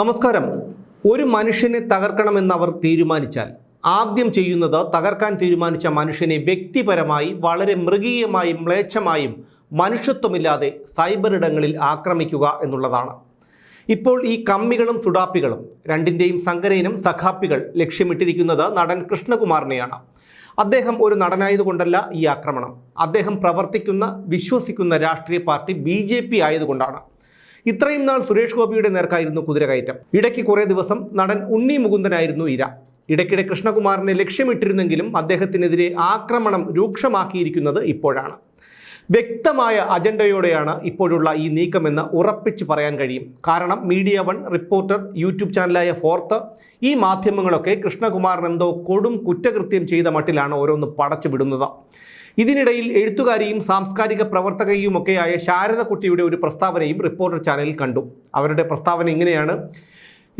നമസ്കാരം. ഒരു മനുഷ്യനെ തകർക്കണമെന്ന് അവർ തീരുമാനിച്ചാൽ ആദ്യം ചെയ്യുന്നത് തകർക്കാൻ തീരുമാനിച്ച മനുഷ്യനെ വ്യക്തിപരമായി വളരെ മൃഗീയമായും മ്ലേച്ഛമായും മനുഷ്യത്വമില്ലാതെ സൈബർ ഇടങ്ങളിൽ ആക്രമിക്കുക എന്നുള്ളതാണ്. ഇപ്പോൾ ഈ കമ്മികളും സുഡാപ്പികളും രണ്ടിന്റെയും സങ്കരയിനും സഖാപ്പികൾ ലക്ഷ്യമിട്ടിരിക്കുന്നത് നടൻ കൃഷ്ണകുമാറിനെയാണ്. അദ്ദേഹം ഒരു നടനായതുകൊണ്ടല്ല ഈ ആക്രമണം. അദ്ദേഹം പ്രവർത്തിക്കുന്ന വിശ്വസിക്കുന്ന രാഷ്ട്രീയ പാർട്ടി ബി ആയതുകൊണ്ടാണ്. ഇത്രയും നാൾ സുരേഷ് ഗോപിയുടെ നേർക്കായിരുന്നു കുതിരകയറ്റം. ഇടയ്ക്ക് കുറേ ദിവസം നടൻ ഉണ്ണി മുകുന്ദനായിരുന്നു ഇര. ഇടയ്ക്കിടെ കൃഷ്ണകുമാറിനെ ലക്ഷ്യമിട്ടിരുന്നെങ്കിലും അദ്ദേഹത്തിനെതിരെ ആക്രമണം രൂക്ഷമാക്കിയിരിക്കുന്നത് ഇപ്പോഴാണ്. വ്യക്തമായ അജണ്ടയോടെയാണ് ഇപ്പോഴുള്ള ഈ നീക്കമെന്ന് ഉറപ്പിച്ച് പറയാൻ കഴിയും. കാരണം മീഡിയ വൺ റിപ്പോർട്ടർ യൂട്യൂബ് ചാനലായ ഫോർത്ത് ഈ മാധ്യമങ്ങളൊക്കെ കൃഷ്ണകുമാറിനെന്തോ കൊടും കുറ്റകൃത്യം ചെയ്ത മട്ടിലാണ് ഓരോന്ന് പടച്ചു വിടുന്നത്. ഇതിനിടയിൽ എഴുത്തുകാരിയും സാംസ്കാരിക പ്രവർത്തകയുമൊക്കെയായ ശാരദക്കുട്ടിയുടെ ഒരു പ്രസ്താവനയും റിപ്പോർട്ടർ ചാനലിൽ കണ്ടു. അവരുടെ പ്രസ്താവന ഇങ്ങനെയാണ്.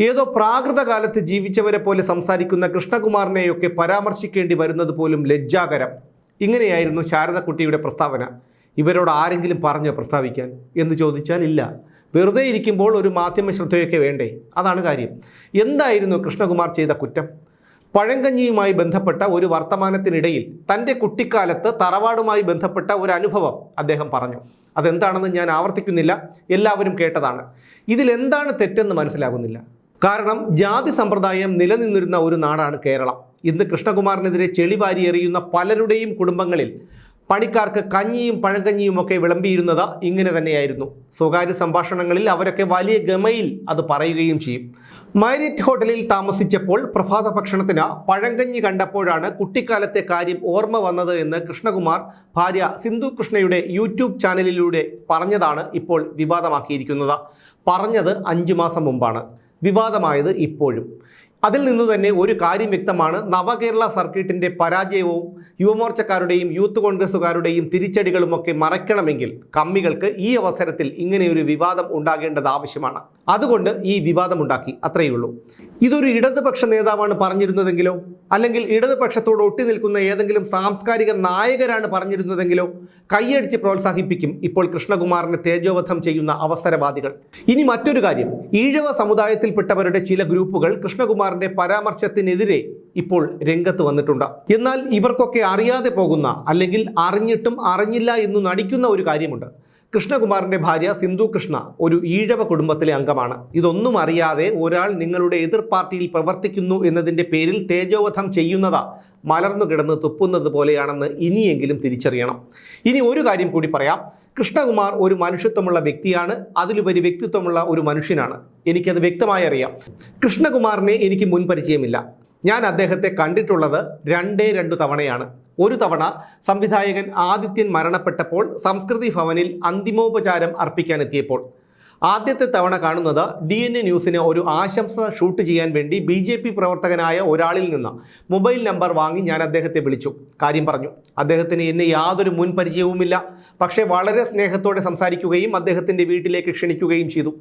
ഏതോ പ്രാകൃത കാലത്ത് ജീവിച്ചവരെ പോലെ സംസാരിക്കുന്ന കൃഷ്ണകുമാറിനെയൊക്കെ പരാമർശിക്കേണ്ടി വരുന്നത് പോലും ലജ്ജാകരം. ഇങ്ങനെയായിരുന്നു ശാരദക്കുട്ടിയുടെ പ്രസ്താവന. ഇവരോട് ആരെങ്കിലും പറഞ്ഞോ പ്രസ്താവിക്കാൻ? എന്ന് ചോദിച്ചാൽ ഇല്ല. വെറുതെ ഇരിക്കുമ്പോൾ ഒരു മാധ്യമ ശ്രദ്ധയൊക്കെ വേണ്ടേ? അതാണ് കാര്യം. എന്തായിരുന്നു കൃഷ്ണകുമാർ ചെയ്ത കുറ്റം? പഴങ്കഞ്ഞിയുമായി ബന്ധപ്പെട്ട ഒരു വർത്തമാനത്തിനിടയിൽ തന്റെ കുട്ടിക്കാലത്ത് തറവാടുമായി ബന്ധപ്പെട്ട ഒരു അനുഭവം അദ്ദേഹം പറഞ്ഞു. അതെന്താണെന്ന് ഞാൻ ആവർത്തിക്കുന്നില്ല എല്ലാവരും കേട്ടതാണ്. ഇതിലെന്താണ് തെറ്റെന്ന് മനസ്സിലാകുന്നില്ല. കാരണം ജാതി സമ്പ്രദായം നിലനിന്നിരുന്ന ഒരു നാടാണ് കേരളം. ഇന്ന് കൃഷ്ണകുമാറിനെതിരെ ചെളിവാരി എറിയുന്ന പലരുടെയും കുടുംബങ്ങളിൽ പണിക്കാർക്ക് കഞ്ഞിയും പഴങ്കഞ്ഞിയും ഒക്കെ വിളമ്പിയിരുന്നത് ഇങ്ങനെ തന്നെയായിരുന്നു. സ്വകാര്യ സംഭാഷണങ്ങളിൽ അവരൊക്കെ വലിയ ഗമയിൽ അത് പറയുകയും ചെയ്യും. മൈനറ്റ് ഹോട്ടലിൽ താമസിച്ചപ്പോൾ പ്രഭാത ഭക്ഷണത്തിന് പഴങ്കഞ്ഞി കണ്ടപ്പോഴാണ് കുട്ടിക്കാലത്തെ കാര്യം ഓർമ്മ വന്നത് എന്ന് കൃഷ്ണകുമാർ ഭാര്യ സിന്ധു കൃഷ്ണയുടെ യൂട്യൂബ് ചാനലിലൂടെ പറഞ്ഞതാണ് ഇപ്പോൾ വിവാദമാക്കിയിരിക്കുന്നത്. പറഞ്ഞത് അഞ്ചു മാസം മുമ്പാണ്. വിവാദമായത് ഇപ്പോഴും. അതിൽ നിന്ന് തന്നെ ഒരു കാര്യം വ്യക്തമാണ്. നവകേരള സർക്കിട്ടിന്റെ പരാജയവും യുവമോർച്ചക്കാരുടെയും യൂത്ത് കോൺഗ്രസ്സുകാരുടെയും തിരിച്ചടികളുമൊക്കെ മറയ്ക്കണമെങ്കിൽ കമ്മികൾക്ക് ഈ അവസരത്തിൽ ഇങ്ങനെയൊരു വിവാദം ഉണ്ടാകേണ്ടത് ആവശ്യമാണ്. അതുകൊണ്ട് ഈ വിവാദമുണ്ടാക്കി അത്രയേ ഉള്ളൂ. ഇതൊരു ഇടതുപക്ഷ നേതാവാണ് പറഞ്ഞിരുന്നതെങ്കിലോ? അല്ലെങ്കിൽ ഇടതുപക്ഷത്തോട് ഒട്ടി നിൽക്കുന്ന ഏതെങ്കിലും സാംസ്കാരിക നായകരാണ് പറഞ്ഞിരുന്നതെങ്കിലോ? കൈയടിച്ച് പ്രോത്സാഹിപ്പിക്കും ഇപ്പോൾ കൃഷ്ണകുമാറിനെ തേജോവധം ചെയ്യുന്ന അവസരവാദികൾ. ഇനി മറ്റൊരു കാര്യം. ഈഴവ സമുദായത്തിൽപ്പെട്ടവരുടെ ചില ഗ്രൂപ്പുകൾ കൃഷ്ണകുമാറിന്റെ പരാമർശത്തിനെതിരെ ഇപ്പോൾ രംഗത്ത് വന്നിട്ടുണ്ട്. എന്നാൽ ഇവർക്കൊക്കെ അറിയാതെ പോകുന്ന അല്ലെങ്കിൽ അറിഞ്ഞിട്ടും അറിഞ്ഞില്ല എന്ന് നടിക്കുന്ന ഒരു കാര്യമുണ്ട്. കൃഷ്ണകുമാറിന്റെ ഭാര്യ സിന്ധു കൃഷ്ണ ഒരു ഈഴവ കുടുംബത്തിലെ അംഗമാണ്. ഇതൊന്നും അറിയാതെ ഒരാൾ നിങ്ങളുടെ എതിർ പാർട്ടിയിൽ പ്രവർത്തിക്കുന്നു എന്നതിന്റെ പേരിൽ തേജോവധം ചെയ്യുന്നത്. മലർന്നു കിടന്ന് തുപ്പുന്നത് പോലെയാണെന്ന് ഇനിയെങ്കിലും തിരിച്ചറിയണം. ഇനി ഒരു കാര്യം കൂടി പറയാം. കൃഷ്ണകുമാർ ഒരു മനുഷ്യത്വമുള്ള വ്യക്തിയാണ്. അതിലുപരി വ്യക്തിത്വമുള്ള ഒരു മനുഷ്യനാണ്. എനിക്കത് വ്യക്തമായി അറിയാം. കൃഷ്ണകുമാറിനെ എനിക്ക് മുൻപരിചയമില്ല. ഞാൻ അദ്ദേഹത്തെ കണ്ടിട്ടുള്ളത് രണ്ടേ രണ്ടു തവണയാണ്. ഒരു തവണ സംവിധായകൻ ആദിത്യൻ മരണപ്പെട്ടപ്പോൾ സംസ്കൃതി ഭവനിൽ അന്തിമോപചാരം അർപ്പിക്കാനെത്തിയപ്പോൾ ആദ്യത്തെ തവണ കാണുന്നത് ഡി എൻ എ ന്യൂസിന് ഒരു ആശംസ ഷൂട്ട് ചെയ്യാൻ വേണ്ടി ബി ജെ പി പ്രവർത്തകനായ ഒരാളിൽ നിന്ന് മൊബൈൽ നമ്പർ വാങ്ങി ഞാൻ അദ്ദേഹത്തെ വിളിച്ചു. കാര്യം പറഞ്ഞു. അദ്ദേഹത്തിന് എന്നെ യാതൊരു മുൻ പരിചയവുമില്ല. പക്ഷേ വളരെ സ്നേഹത്തോടെ സംസാരിക്കുകയും അദ്ദേഹത്തിന്റെ വീട്ടിലേക്ക് ക്ഷണിക്കുകയും ചെയ്തു.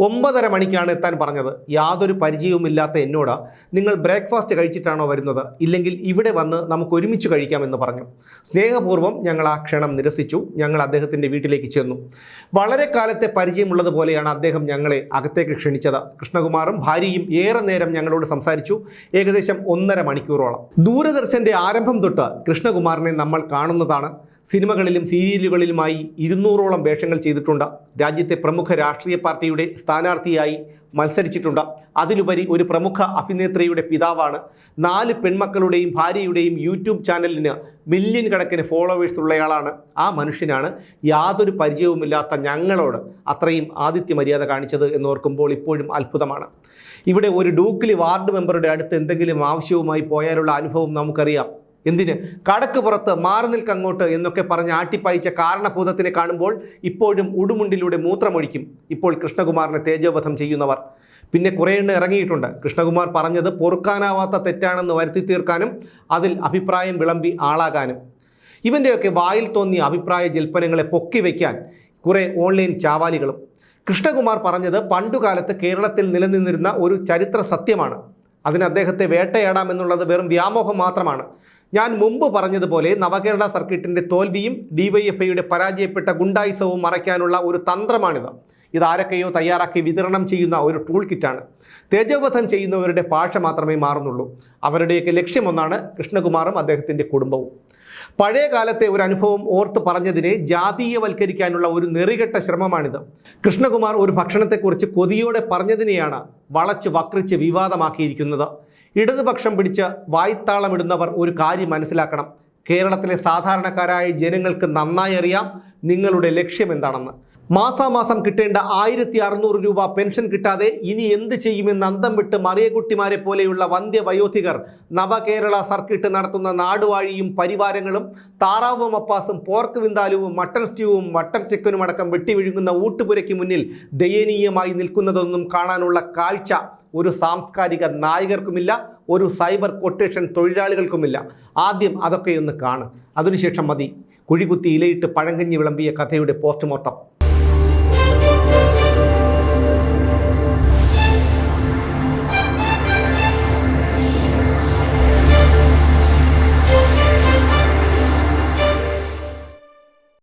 ഒമ്പതര മണിക്കാണ് എത്താൻ പറഞ്ഞത്. യാതൊരു പരിചയവുമില്ലാത്ത എന്നോട് നിങ്ങൾ ബ്രേക്ക്ഫാസ്റ്റ് കഴിച്ചിട്ടാണോ വരുന്നത്? ഇല്ലെങ്കിൽ ഇവിടെ വന്ന് നമുക്ക് ഒരുമിച്ച് കഴിക്കാമെന്ന് പറഞ്ഞു. സ്നേഹപൂർവം ഞങ്ങൾ ആ ക്ഷണം നിരസിച്ചു. ഞങ്ങൾ അദ്ദേഹത്തിന്റെ വീട്ടിലേക്ക് ചെന്നു. വളരെ കാലത്തെ പരിചയമുള്ളത് പോലെയാണ് അദ്ദേഹം ഞങ്ങളെ അകത്തേക്ക് ക്ഷണിച്ചത്. കൃഷ്ണകുമാറും ഭാര്യയും ഏറെ നേരം ഞങ്ങളോട് സംസാരിച്ചു. ഏകദേശം ഒന്നര മണിക്കൂറോളം. ദൂരദർശന്റെ ആരംഭം തൊട്ട് കൃഷ്ണകുമാറിനെ നമ്മൾ കാണുന്നതാണ്. സിനിമകളിലും സീരിയലുകളിലുമായി ഇരുന്നൂറോളം വേഷങ്ങൾ ചെയ്തിട്ടുണ്ട്. രാജ്യത്തെ പ്രമുഖ രാഷ്ട്രീയ പാർട്ടിയുടെ സ്ഥാനാർത്ഥിയായി മത്സരിച്ചിട്ടുണ്ട്. അതിലുപരി ഒരു പ്രമുഖ അഭിനേത്രിയുടെ പിതാവാണ്. നാല് പെൺമക്കളുടെയും ഭാര്യയുടെയും യൂട്യൂബ് ചാനലിന് മില്യൺ കണക്കിന് ഫോളോവേഴ്സ് ഉള്ളയാളാണ്. ആ മനുഷ്യനാണ് യാതൊരു പരിചയവുമില്ലാത്ത ഞങ്ങളോട് അത്രയും ആദിത്യ മര്യാദ കാണിച്ചത് എന്നോർക്കുമ്പോൾ ഇപ്പോഴും അത്ഭുതമാണ്. ഇവിടെ ഒരു ഡൂക്കിലി വാർഡ് മെമ്പറുടെ അടുത്ത് എന്തെങ്കിലും ആവശ്യവുമായി പോയാലുള്ള അനുഭവം നമുക്കറിയാം. എന്തിന്? കടക്ക് പുറത്ത് മാറി നിൽക്കങ്ങോട്ട് എന്നൊക്കെ പറഞ്ഞ് ആട്ടിപ്പായിച്ച കാരണഭൂതത്തിനെ കാണുമ്പോൾ ഇപ്പോഴും ഉടുമുണ്ടിലൂടെ മൂത്രമൊഴിക്കും. ഇപ്പോൾ കൃഷ്ണകുമാറിനെ തേജോവധം ചെയ്യുന്നവർ. പിന്നെ കുറേ എണ്ണം ഇറങ്ങിയിട്ടുണ്ട്. കൃഷ്ണകുമാർ പറഞ്ഞത് പൊറുക്കാനാവാത്ത തെറ്റാണെന്ന് വരുത്തി തീർക്കാനും അതിൽ അഭിപ്രായം വിളമ്പി ആളാകാനും. ഇവന്റെയൊക്കെ വായിൽ തോന്നിയ അഭിപ്രായ ജൽപ്പനങ്ങളെ പൊക്കി വയ്ക്കാൻ കുറേ ഓൺലൈൻ ചാവാലികളും. കൃഷ്ണകുമാർ പറഞ്ഞത് പണ്ടുകാലത്ത് കേരളത്തിൽ നിലനിന്നിരുന്ന ഒരു ചരിത്ര സത്യമാണ്. അതിന് അദ്ദേഹത്തെ വേട്ടയാടാമെന്നുള്ളത് വെറും വ്യാമോഹം മാത്രമാണ്. ഞാൻ മുമ്പ് പറഞ്ഞതുപോലെ നവകേരള സർക്കിട്ടിന്റെ തോൽവിയും ഡിവൈഎഫ്ഐയുടെ പരാജയപ്പെട്ട ഗുണ്ടായുസവും മറയ്ക്കാനുള്ള ഒരു തന്ത്രമാണിത്. ഇതാരൊക്കെയോ തയ്യാറാക്കി വിതരണം ചെയ്യുന്ന ഒരു ടൂൾ കിറ്റാണ് തേജോവധം ചെയ്യുന്നവരുടെ ഭാഷ മാത്രമേ മാറുന്നുള്ളൂ. അവരുടെയൊക്കെ ലക്ഷ്യമൊന്നാണ് കൃഷ്ണകുമാറും അദ്ദേഹത്തിന്റെ കുടുംബവും. പഴയ കാലത്തെ ഒരു അനുഭവം ഓർത്ത് പറഞ്ഞതിനെ ജാതീയവൽക്കരിക്കാനുള്ള ഒരു നെറികെട്ട ശ്രമമാണിത്. കൃഷ്ണകുമാർ ഒരു ഭക്ഷണത്തെക്കുറിച്ച് കൊതിയോടെ പറഞ്ഞതിനെയാണ് വളച്ച് വക്രിച്ച് വിവാദമാക്കിയിരിക്കുന്നത്. ഇടതുപക്ഷം പിടിച്ച് വായ്ത്താളമിടുന്നവർ ഒരു കാര്യം മനസ്സിലാക്കണം. കേരളത്തിലെ സാധാരണക്കാരായ ജനങ്ങൾക്ക് നന്നായി അറിയാം നിങ്ങളുടെ ലക്ഷ്യം എന്താണെന്ന്. മാസാമാസം കിട്ടേണ്ട ആയിരത്തി അറുന്നൂറ് രൂപ പെൻഷൻ കിട്ടാതെ ഇനി എന്ത് ചെയ്യുമെന്ന് അന്തം വിട്ട് മറിയക്കുട്ടിമാരെ പോലെയുള്ള വന്ധ്യവയോധികർ നവകേരള സർക്കിട്ട് നടത്തുന്ന നാടുവാഴിയും പരിവാരങ്ങളും താറാവും അപ്പാസും പോർക്ക് വിന്താലുവും മട്ടൺ സ്റ്റ്യൂവും മട്ടൺ ചിക്കനും അടക്കം വെട്ടിവിഴുങ്ങുന്ന ഊട്ടുപുരയ്ക്ക് മുന്നിൽ ദയനീയമായി നിൽക്കുന്നതൊന്നും കാണാനുള്ള കാഴ്ച ഒരു സാംസ്കാരിക നായകർക്കുമില്ല ഒരു സൈബർ കൊട്ടേഷൻ തൊഴിലാളികൾക്കുമില്ല. ആദ്യം അതൊക്കെയൊന്ന് കാണും. അതിനുശേഷം മതി. കുഴികുത്തി ഇലയിട്ട് പഴങ്കഞ്ഞി വിളമ്പിയ കഥയുടെ പോസ്റ്റ്മോർട്ടം.